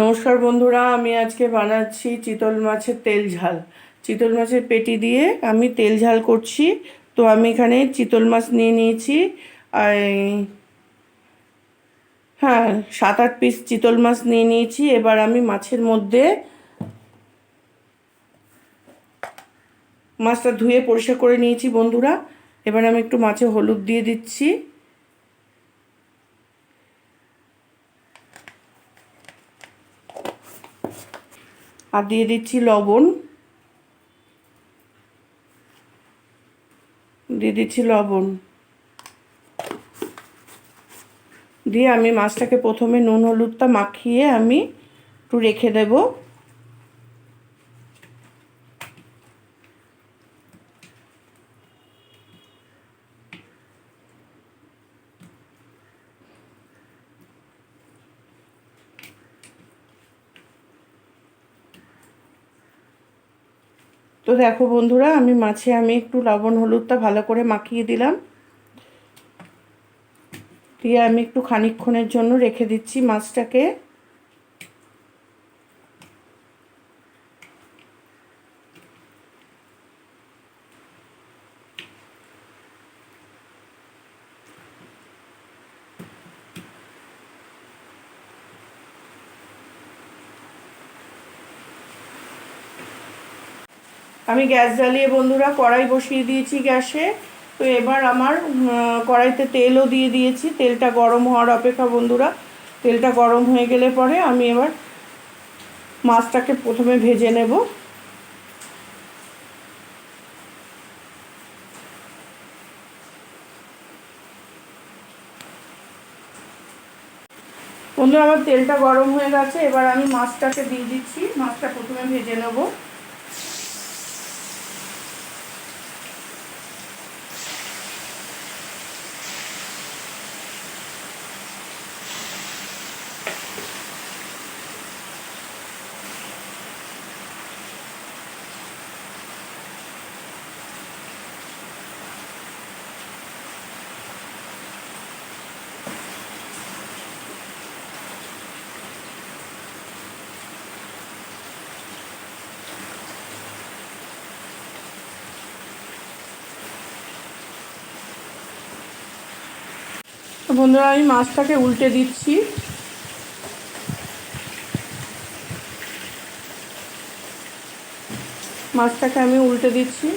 নমস্কার বন্ধুরা, আমি আজকে বানাচ্ছি চিতল মাছের তেল ঝাল। চিতল মাছের পেটি দিয়ে আমি তেল ঝাল করছি। তো আমি এখানে চিতল মাছ নিয়ে নিয়েছি। হ্যাঁ সাত আট পিস চিতল মাছ নিয়ে নিয়েছি। এবার আমি মাছের মধ্যে মাছটা ধুয়ে পরিষ্কার করে নিয়েছি বন্ধুরা। এবার আমি একটু মাছে হলুদ দিয়ে দিচ্ছি। আর দিয়ে দিচ্ছি লবণ। দিয়ে দিচ্ছি লবণ। দিয়ে আমি মাছটাকে প্রথমে নুন হলুদটা মাখিয়ে আমি একটু রেখে দেবো। দেখো বন্ধুরা, আমি মাছে আমি একটু লবণ, হলুদটা ভালো করে মাখিয়ে দিলাম। দিয়ে আমি একটু খানিক্ষণের জন্য রেখে দিচ্ছি মাছটাকে। আমি গ্যাস জ্বালিয়ে বন্ধুরা কড়াই বসিয়ে দিয়েছি গ্যাসে। তো এবার আমার কড়াইতে তেলও দিয়ে দিয়েছি। তেলটা গরম হওয়ার অপেক্ষা বন্ধুরা, তেলটা গরম হয়ে গেলে পরে আমি এবার মাছটাকে প্রথমে ভেজে নেব। বন্ধুরা, আমার তেলটা গরম হয়ে গেছে। এবার আমি মাছটাকে দিয়ে দিচ্ছি। মাছটা প্রথমে ভেজে নেব। বন্ধুরা আমি মাছটাকে উল্টে দিচ্ছি। মাছটাকে আমি উল্টে দিচ্ছি।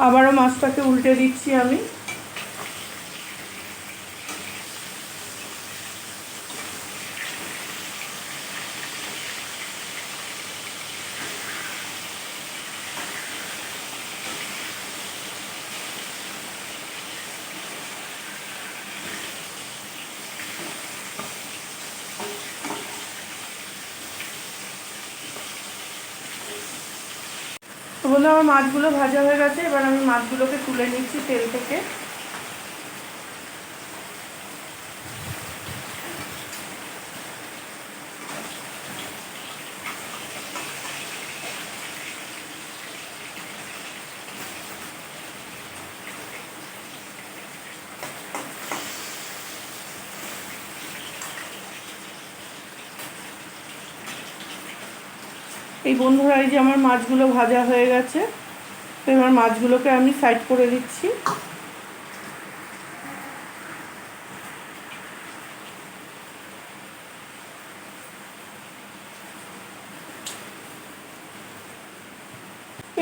আবারও মাছটাকে উল্টে দিচ্ছি আমি। বলে আমার মাছগুলো ভাজা হয়ে গেছে এবার আমি মাছগুলোকে তুলে নিচ্ছি তেল থেকে। এই বন্ধুরা, এই যে আমার মাছগুলো ভাজা হয়ে গেছে, তো এবার মাছগুলোকে আমি সাইড করে দিচ্ছি।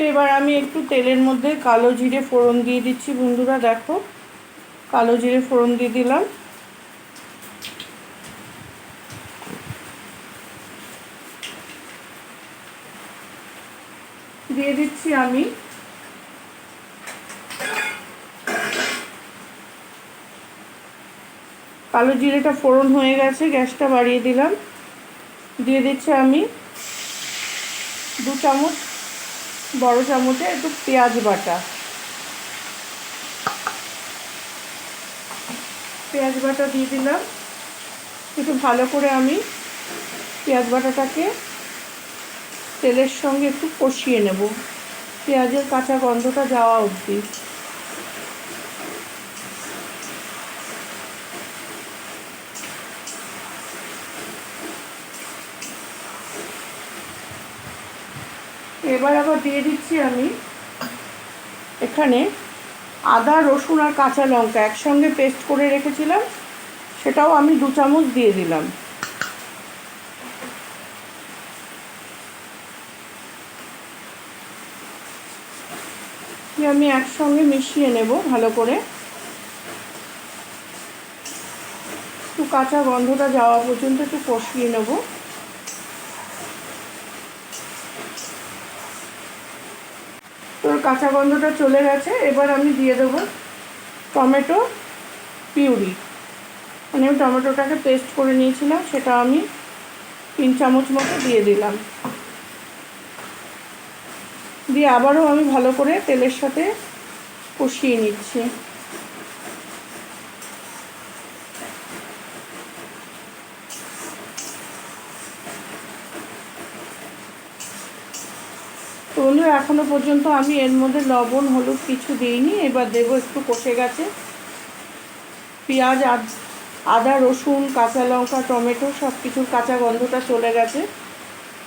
এবার আমি একটু তেলের মধ্যে কালো জিরে ফোড়ন দিয়ে দিচ্ছি। বন্ধুরা, দেখো, কালো জিরে ফোড়ন দিয়ে দিলাম দিয়ে দিচ্ছি আমি কালো জিরেটা ফোড়ন হয়ে গেছে, গ্যাসটা বাড়িয়ে দিলাম। দিয়ে দিচ্ছি আমি দু চামচ, বড় চামচে একটু পেঁয়াজ বাটা। পেঁয়াজ বাটা দিয়ে দিলাম। একটু ভালো করে আমি পেঁয়াজ বাটাটাকে তেলের সঙ্গে একটু কষিয়ে নেব। পেঁয়াজের কাঁচা গন্ধটা যাওয়া অবধি। এবার আবার দিয়ে দিচ্ছি আমি এখানে আদা, রসুন আর কাঁচা লঙ্কা একসঙ্গে পেস্ট করে রেখেছিলাম। সেটাও আমি দু চামচ দিয়ে দিলাম। আমি একসঙ্গে মিশিয়ে নেব ভালো করে। একটু কাঁচা গন্ধটা যাওয়া পর্যন্ত একটু কষিয়ে নেব। তোর কাঁচা গন্ধটা চলে গেছে, এবার আমি দিয়ে দেবো টমেটো পিউরি। মানে আমি টমেটোটাকে পেস্ট করে নিয়েছিলাম, সেটা আমি তিন চামচ মতো দিয়ে দিলাম। দিয়ে আবারও আমি ভালো করে তেলের সাথে কষিয়ে নিচ্ছি। তো বন্ধুরা পর্যন্ত আমি এর মধ্যে লবণ, হলুদ কিছু দিইনি। এবার দেবো একটু কষে গেছে। পেঁয়াজ, আদা রসুন, কাঁচা লঙ্কা, টমেটো সব কিছুর কাঁচা গন্ধটা চলে গেছে।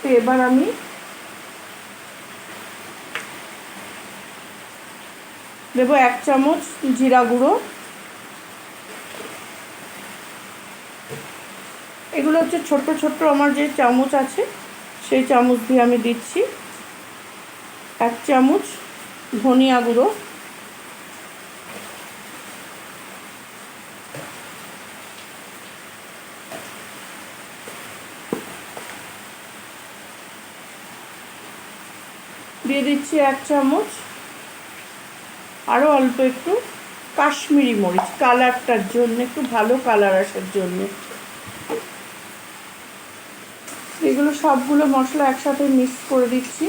তো এবার আমি দেবো এক চামচ জিরা গুঁড়ো। এগুলো হচ্ছে ছোট্ট ছোট্ট, আমার যে চামচ আছে, সেই চামচ দিয়ে আমি দিচ্ছি। এক চামচ ধনিয়া গুঁড়ো। দিয়ে দিচ্ছি এক চামচ আরও অল্প একটু কাশ্মীরি মরিচ কালারটার জন্য, একটু ভালো কালার আসার জন্য। এগুলো সবগুলো মশলা একসাথে মিক্স করে দিচ্ছি।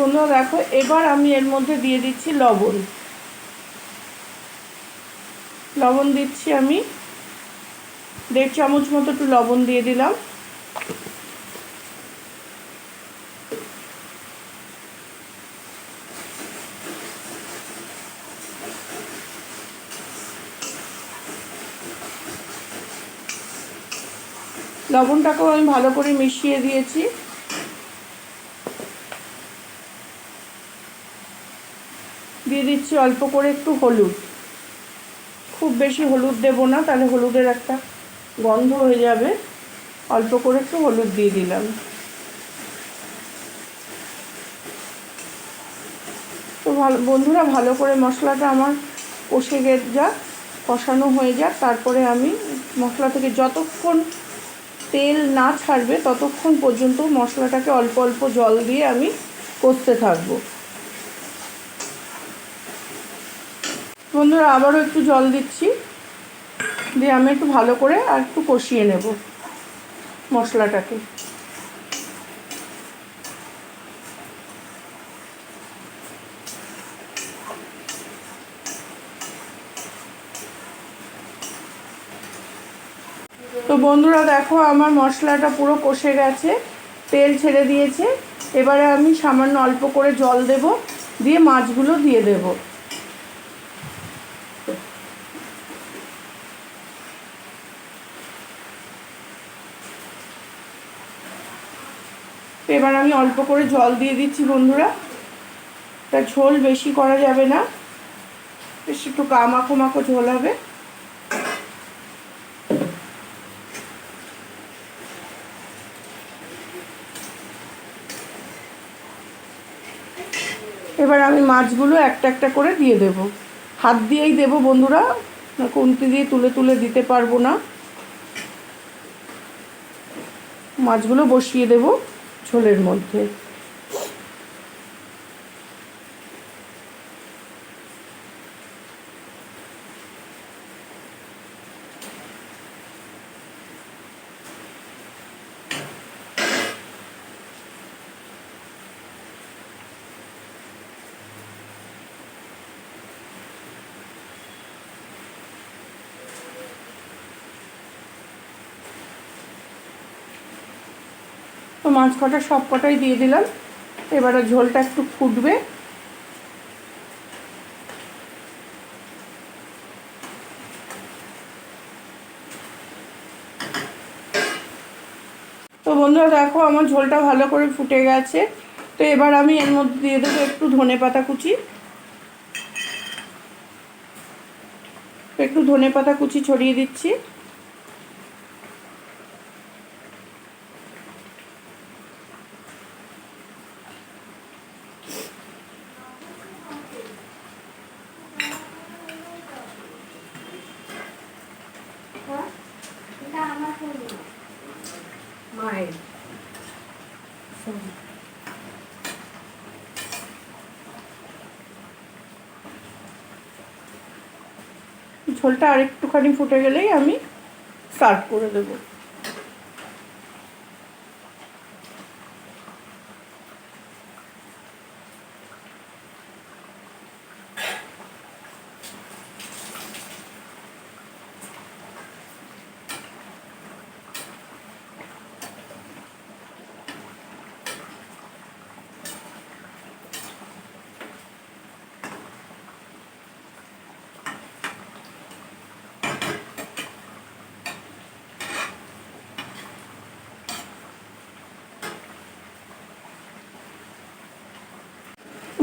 বন্ধুরা দেখো, এবার আমি এর মধ্যে দিয়ে দিচ্ছি লবণ। লবণ দিচ্ছি আমি দেড় চামচ মতো একটু লবণ দিয়ে দিলাম। লবণটাকেও আমি ভালো করে মিশিয়ে দিয়েছি। দিয়ে দিচ্ছি অল্প করে একটু হলুদ। খুব বেশি হলুদ দেব না, তাহলে হলুদের একটা গন্ধ হয়ে যাবে। অল্প করে একটু হলুদ দিয়ে দিলাম। তো ভালো, বন্ধুরা, ভালো করে মশলাটা আমার কষে গে যাক কষানো হয়ে যাক। তারপরে আমি মশলা থেকে যতক্ষণ তেল না ছাড়বে, ততক্ষণ পর্যন্ত মশলাটাকে অল্প অল্প জল দিয়ে আমি কষতে থাকব। বন্ধুরা, আবারও একটু জল দিচ্ছি। দিয়ে আমি একটু ভালো করে আর একটু কষিয়ে নেব মশলাটাকে। তো বন্ধুরা দেখো আমার মশলাটা পুরো কষে গেছে, তেল ছেড়ে দিয়েছে। এবারে আমি সামান্য অল্প করে জল দেব, দিয়ে মাছগুলো দিয়ে দেবো। এবার আমি অল্প করে জল দিয়ে দিচ্ছি, বন্ধুরা। তা ঝোল বেশি করা যাবে না। বেশ একটু কামাখো মাখো ঝোল হবে। এবার আমি মাছগুলো একটা একটা করে দিয়ে দেব। হাত দিয়েই দেব, বন্ধুরা। কুন্তি দিয়ে তুলে তুলে দিতে পারব না। মাছগুলো বসিয়ে দেবো। ঝোলের মধ্যে। মাছ কটা, সব কটাই দিয়ে দিলাম। এবারে ঝোলটা একটু ফুটবে। তো বন্ধুরা, দেখো আমার ঝোলটা ভালো করে ফুটে গেছে। তো এবার আমি এর মধ্যে দিয়ে দেবো একটু ধনে পাতা কুচি। একটু ধনে পাতা কুচি ছড়িয়ে দিচ্ছি। ঝোলটা আরেকটুখানি ফুটে গেলেই আমি সার্ভ করে দেবো।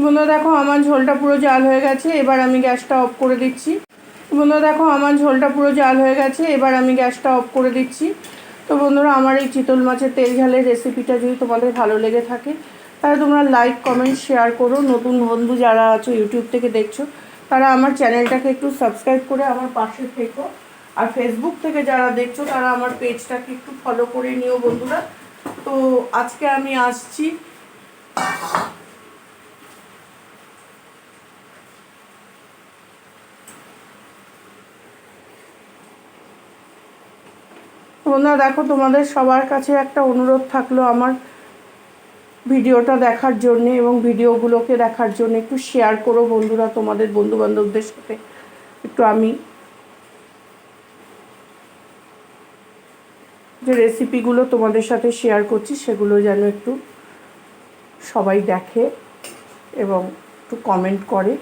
বন্ধুরা দেখো, আমার ঝোলটা পুরো জাল হয়ে গেছে, এবার আমি গ্যাসটা অফ করে দিচ্ছি। বন্ধুরা দেখো, আমার ঝোলটা পুরো জাল হয়ে গেছে, এবার আমি গ্যাসটা অফ করে দিচ্ছি। তো বন্ধুরা, আমার এই চিতল মাছের তেল ঝালের রেসিপিটা যদি তোমাদের ভালো লেগে থাকে, তাহলে তোমরা লাইক কমেন্ট শেয়ার করো। নতুন বন্ধু যারা আছো ইউটিউব থেকে দেখছ, তারা আমার চ্যানেলটাকে একটু সাবস্ক্রাইব করে আমার পাশে থেকো। আর ফেসবুক থেকে যারা দেখছ, তারা আমার পেজটাকে একটু ফলো করে নিও বন্ধুরা। তো আজকে আমি আসছি বন্ধুরা দেখো, তোমাদের সবার কাছে একটা অনুরোধ থাকল আমার ভিডিওটা দেখার জন্য এবং ভিডিওগুলোকে দেখার জন্য। একটু শেয়ার করো বন্ধুরা, তোমাদের বন্ধু বান্ধবদের সাথে। একটু আমি যে রেসিপিগুলো তোমাদের সাথে শেয়ার করছি, সেগুলো যেন একটু সবাই দেখে এবং একটু কমেন্ট করে।